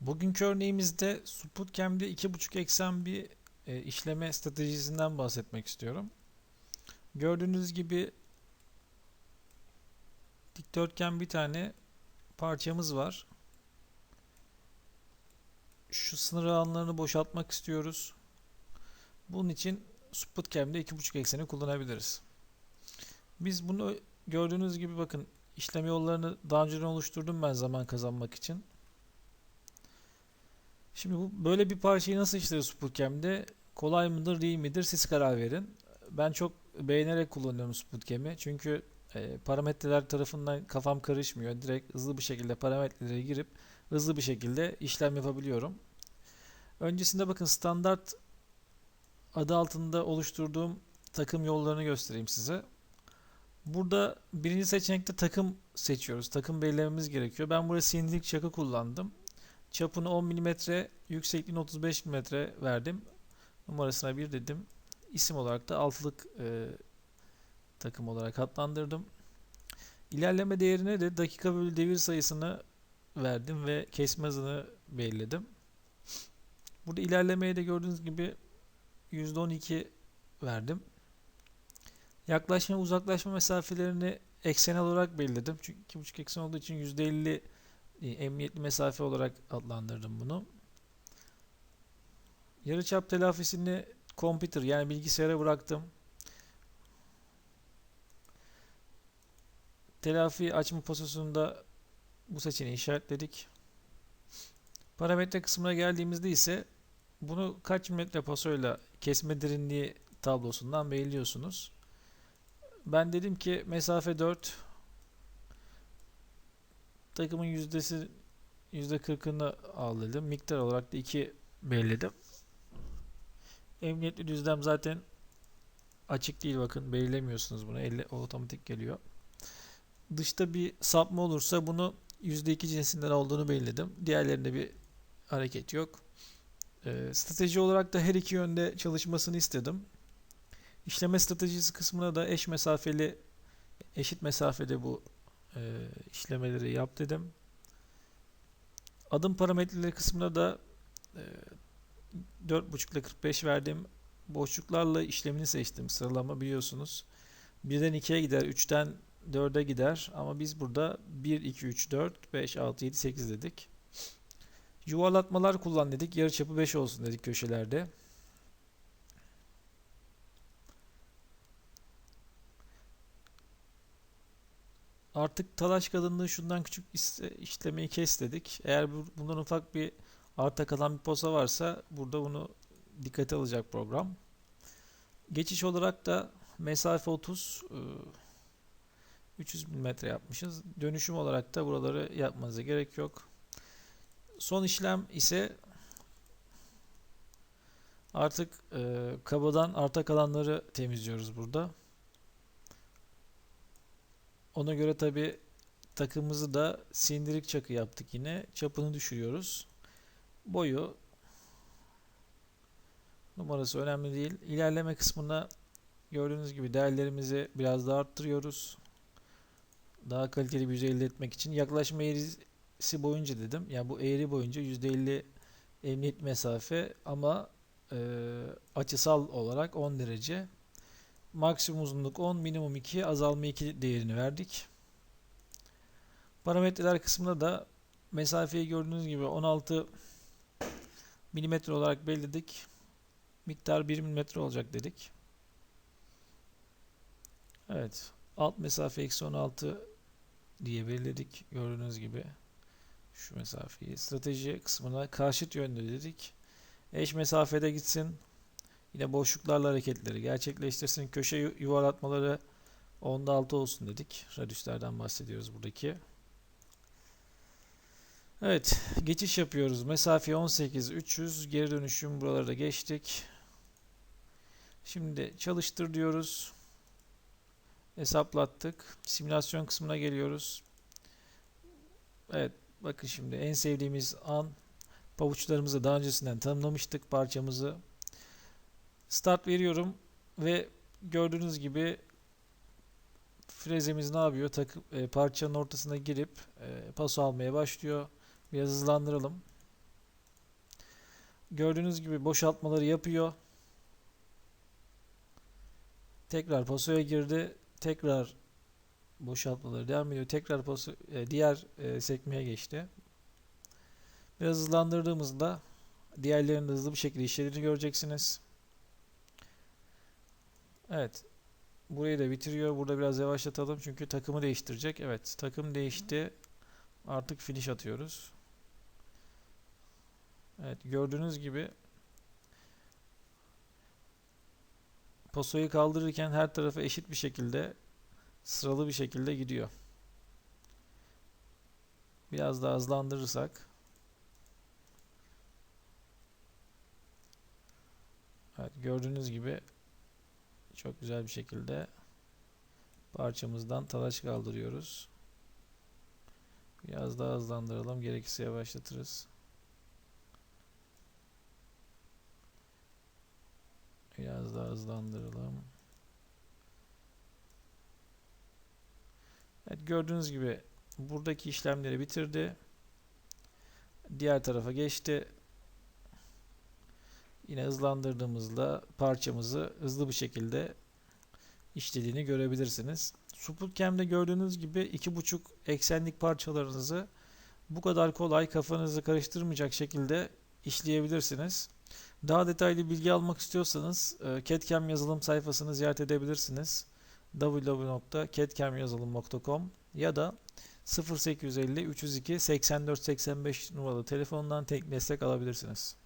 Bugünkü örneğimizde Sputcam'de 2.5 eksen bir e, işleme stratejisinden bahsetmek istiyorum. Gördüğünüz gibi dikdörtgen bir tane parçamız var. Şu sınır alanlarını boşaltmak istiyoruz. Bunun için Sputcam'de 2.5 ekseni kullanabiliriz. Biz bunu gördüğünüz gibi bakın işlem yollarını daha önceden oluşturdum ben zaman kazanmak için. Şimdi bu böyle bir parçayı nasıl işleriz Sputcam'de? Kolay mıdır, değil midir? Siz karar verin. Ben çok beğenerek kullanıyorum Sputcam'i. Çünkü e, parametreler tarafından kafam karışmıyor. Direkt hızlı bir şekilde parametrelere girip hızlı bir şekilde işlem yapabiliyorum. Öncesinde bakın standart adı altında oluşturduğum takım yollarını göstereyim size. Burada birinci seçenekte takım seçiyoruz. Takım belirlememiz gerekiyor. Ben buraya sindirik çakı kullandım. Çapını 10 mm, yüksekliğini 35 mm verdim. Numarasına 1 dedim. İsim olarak da altılık e, takım olarak adlandırdım. İlerleme değerine de dakika bölü devir sayısını verdim ve kesme hızını belirledim. Burada ilerlemeye de gördüğünüz gibi %12 verdim. Yaklaşma uzaklaşma mesafelerini eksenel olarak belirledim. Çünkü 2.5 eksen olduğu için %50 e, emniyetli mesafe olarak adlandırdım bunu. Yarıçap telafisini computer yani bilgisayara bıraktım. Telafi açma pozisyonunda bu seçeneği işaretledik. Parametre kısmına geldiğimizde ise bunu kaç metre pasoyla kesme derinliği tablosundan belirliyorsunuz. Ben dedim ki mesafe 4 takımın yüzdesi %40'ını al dedim. Miktar olarak da 2 belirledim. Emniyetli düzlem zaten açık değil bakın belirlemiyorsunuz bunu. Elle otomatik geliyor. Dışta bir sapma olursa bunu %2 cinsinden olduğunu belirledim. Diğerlerinde bir hareket yok. Ee, strateji olarak da her iki yönde çalışmasını istedim. İşleme stratejisi kısmına da eş mesafeli eşit mesafede bu e, işlemeleri yap dedim. Adım parametreleri kısmına da e, 4.5 ile 45 verdim. Boşluklarla işlemini seçtim. Sıralama biliyorsunuz. 1'den 2'ye gider, 3'ten 4'e gider ama biz burada 1, 2, 3, 4, 5, 6, 7, 8 dedik. Yuvarlatmalar kullan dedik. Yarıçapı 5 olsun dedik köşelerde. Artık talaş kalınlığı şundan küçük işlemeyi kes dedik. Eğer bundan ufak bir arta kalan bir posa varsa burada bunu dikkate alacak program. Geçiş olarak da mesafe 30 300 mm yapmışız. Dönüşüm olarak da buraları yapmanıza gerek yok. Son işlem ise artık e, kabadan arta kalanları temizliyoruz burada. Ona göre tabi takımımızı da sindirik çakı yaptık yine. Çapını düşürüyoruz. Boyu numarası önemli değil. İlerleme kısmında gördüğünüz gibi değerlerimizi biraz daha arttırıyoruz. Daha kaliteli bir yüzey elde etmek için yaklaşma eğrisi boyunca dedim. Yani bu eğri boyunca %50 emniyet mesafe ama e, açısal olarak 10 derece. Maksimum uzunluk 10, minimum 2, azalma 2 değerini verdik. Parametreler kısmında da mesafeyi gördüğünüz gibi 16 milimetre olarak belirledik. Miktar 1 milimetre olacak dedik. Evet. Alt mesafe eksi 16 diye belirledik. Gördüğünüz gibi şu mesafeyi. Strateji kısmına karşıt yönde dedik. Eş mesafede gitsin. Yine boşluklarla hareketleri gerçekleştirsin. Köşe yuvarlatmaları onda 6 olsun dedik. Radüslerden bahsediyoruz buradaki. Evet, geçiş yapıyoruz. Mesafe 18 300. Geri dönüşüm buraları da geçtik. Şimdi çalıştır diyoruz. Hesaplattık. Simülasyon kısmına geliyoruz. Evet, bakın şimdi en sevdiğimiz an pavuçlarımızı daha öncesinden tanımlamıştık parçamızı. Start veriyorum ve gördüğünüz gibi frezemiz ne yapıyor? Takıp e, parçanın ortasına girip e, paso almaya başlıyor. Biraz hızlandıralım. gördüğünüz gibi boşaltmaları yapıyor. Tekrar pasoya girdi. Tekrar boşaltmaları devam ediyor. Tekrar paso, e, diğer e, sekmeye geçti. Biraz hızlandırdığımızda diğerlerinin hızlı bir şekilde işlediğini göreceksiniz. Evet. Burayı da bitiriyor. Burada biraz yavaşlatalım çünkü takımı değiştirecek. Evet, takım değişti. Artık finish atıyoruz. Evet, gördüğünüz gibi pasoyu kaldırırken her tarafa eşit bir şekilde sıralı bir şekilde gidiyor. Biraz daha hızlandırırsak Evet, gördüğünüz gibi çok güzel bir şekilde parçamızdan talaş kaldırıyoruz. Biraz daha hızlandıralım. Gerekirse yavaşlatırız. Biraz daha hızlandıralım. Evet gördüğünüz gibi buradaki işlemleri bitirdi. Diğer tarafa geçti. Yine hızlandırdığımızda parçamızı hızlı bir şekilde işlediğini görebilirsiniz. Sputcam'de gördüğünüz gibi 2.5 eksenlik parçalarınızı bu kadar kolay kafanızı karıştırmayacak şekilde işleyebilirsiniz. Daha detaylı bilgi almak istiyorsanız e, CAD-CAM yazılım sayfasını ziyaret edebilirsiniz. www.cadcamyazılım.com ya da 0850 302 84 85 numaralı telefondan tek destek alabilirsiniz.